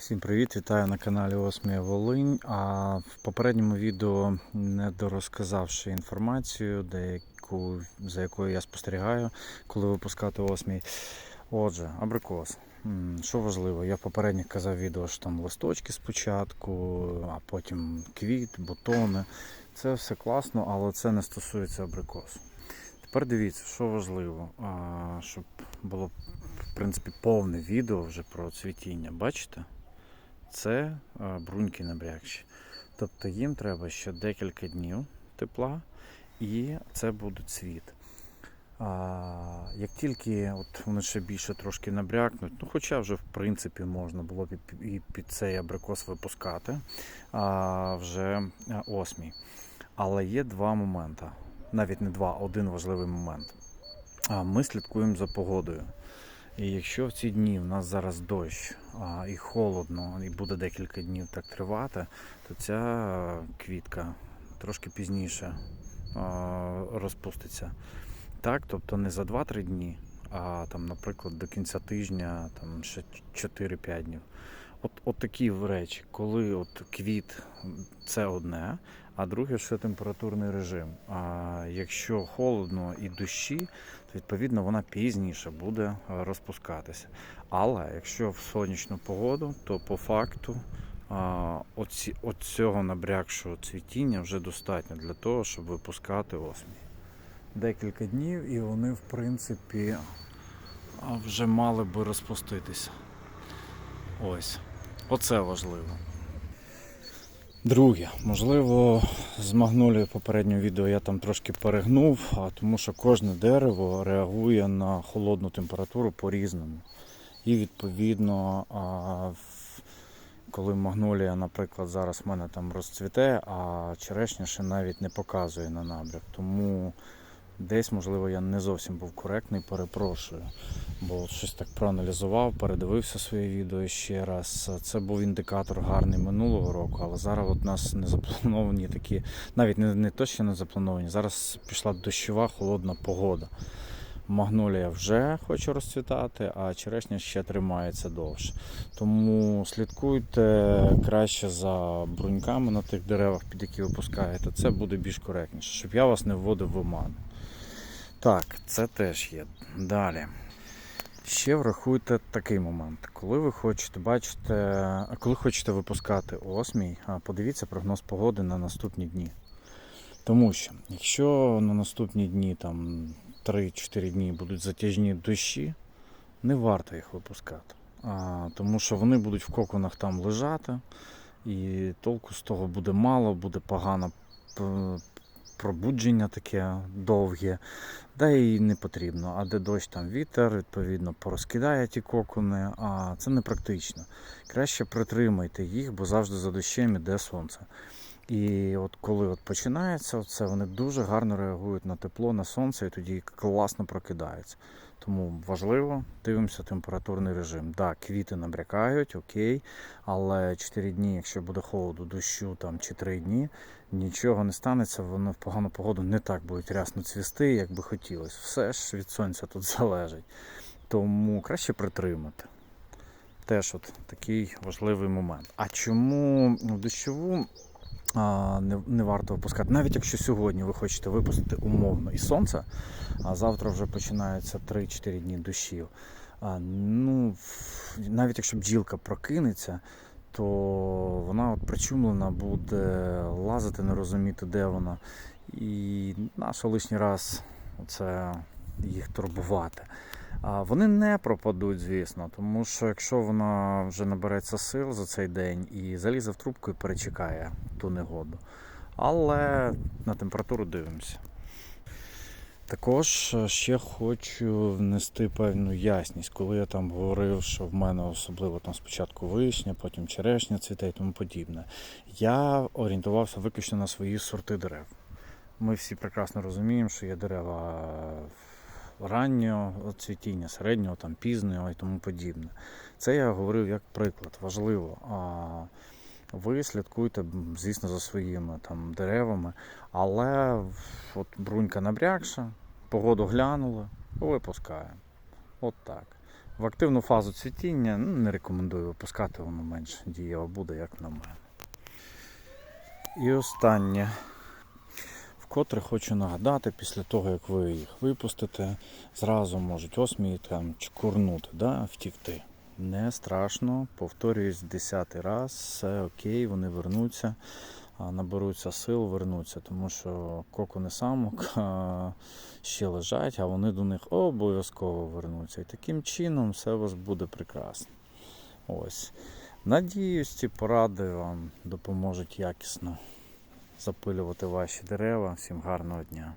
Всім привіт, вітаю на каналі Осмія Волинь. А в попередньому відео не дорозказавши інформацію, деяку, за якою я спостерігаю, коли випускати Осмій. Отже, абрикос. Що важливо, я в попередніх казав відео, що там листочки спочатку, а потім квіт, бутони. Це все класно, але це не стосується абрикосу. Тепер дивіться, що важливо, щоб було в принципі повне відео вже про цвітіння. Бачите? Це бруньки набрякші. Тобто їм треба ще декілька днів тепла, і це буде цвіт. А, як тільки от вони ще більше трошки набрякнуть, ну хоча вже в принципі можна було б і під цей абрикос випускати а, вже осмій. Але є два моменти. Навіть не два, один важливий момент. Ми слідкуємо за погодою. І якщо в ці дні в нас зараз дощ а, і холодно, і буде декілька днів так тривати, то ця квітка трошки пізніше а, розпуститься. Так, тобто не за 2-3 дні, а там, наприклад, до кінця тижня, там ще 4-5 днів. От, от такі речі, коли от квіт це одне, а друге ще температурний режим. А якщо холодно і дощі, то відповідно вона пізніше буде е, розпускатися. Але якщо в сонячну погоду, то по факту оці, цього набрякшого цвітіння вже достатньо для того, щоб випускати осмій. Декілька днів і вони, в принципі, вже мали би розпуститися. Ось. Оце важливо. Друге, можливо, з магнолією попереднього відео я там трошки перегнув, а тому що кожне дерево реагує на холодну температуру по-різному. І відповідно, коли магнолія, наприклад, зараз в мене там розцвіте, а черешня ще навіть не показує на набряк. Тому десь, можливо, я не зовсім був коректний, перепрошую. Бо щось так проаналізував, передивився своє відео ще раз. Це був індикатор гарний минулого року, але зараз от у нас не заплановані такі, навіть не, не то, що не заплановані. Зараз пішла дощова холодна погода. Магнолія вже хоче розцвітати, а черешня ще тримається довше. Тому слідкуйте краще за бруньками на тих деревах, під які ви пускаєте. Це буде більш коректніше, щоб я вас не вводив в оману. Так, це теж є. Далі. Ще врахуйте такий момент. Коли ви хочете бачите, коли хочете випускати осмій, подивіться прогноз погоди на наступні дні. Тому що, якщо на наступні дні, там 3-4 дні будуть затяжні дощі, не варто їх випускати. А, тому що вони будуть в коконах там лежати, і толку з того буде мало, буде погано п- пробудження таке довге, да і не потрібно. А де дощ, там вітер, відповідно, порозкидає ті кокони, а це не практично. Краще притримайте їх, бо завжди за дощем іде сонце. І от коли от починається це, вони дуже гарно реагують на тепло, на сонце і тоді класно прокидаються. Тому важливо, дивимося температурний режим. Так, квіти набрякають, окей, але 4 дні, якщо буде холоду, дощу там, чи 3 дні, нічого не станеться, воно в погану погоду не так будуть рясно цвісти, як би хотілося. Все ж від сонця тут залежить. Тому краще притримати. Теж от такий важливий момент. А чому дощову а, не, не варто випускати? Навіть якщо сьогодні ви хочете випустити умовно і сонце, а завтра вже починаються 3-4 дні дощів. А, ну, навіть якщо бджілка прокинеться, то вона от причумлена буде лазити, не розуміти, де вона. І нащо лишній раз це їх турбувати. Вони не пропадуть, звісно, тому що якщо вона вже набереться сил за цей день і залізе в трубку і перечекає ту негоду. Але на температуру дивимося. Також е, ще хочу внести певну ясність, коли я там говорив, що в мене особливо там спочатку вишня, потім черешня цвіте і тому подібне. Я орієнтувався виключно на свої сорти дерев. Ми всі прекрасно розуміємо, що є дерева раннього цвітіння, середнього, там, пізнього і тому подібне. Це я говорив як приклад, важливо. Ви слідкуйте, м, звісно, за своїми там деревами, але от брунька набрякша, погоду глянули, випускаємо. От так. В активну фазу цвітіння ну, не рекомендую випускати, воно менш дієво буде, як на мене. І останнє. Вкотре хочу нагадати, після того, як ви їх випустите, зразу можуть осмії там чкурнути, да, втікти. Не страшно, повторююсь десятий раз, все окей, вони вернуться, наберуться сил, вернуться, тому що кокони самок ще лежать, а вони до них обов'язково вернуться. І таким чином все у вас буде прекрасно. Ось. Надіюсь, ці поради вам допоможуть якісно запилювати ваші дерева. Всім гарного дня!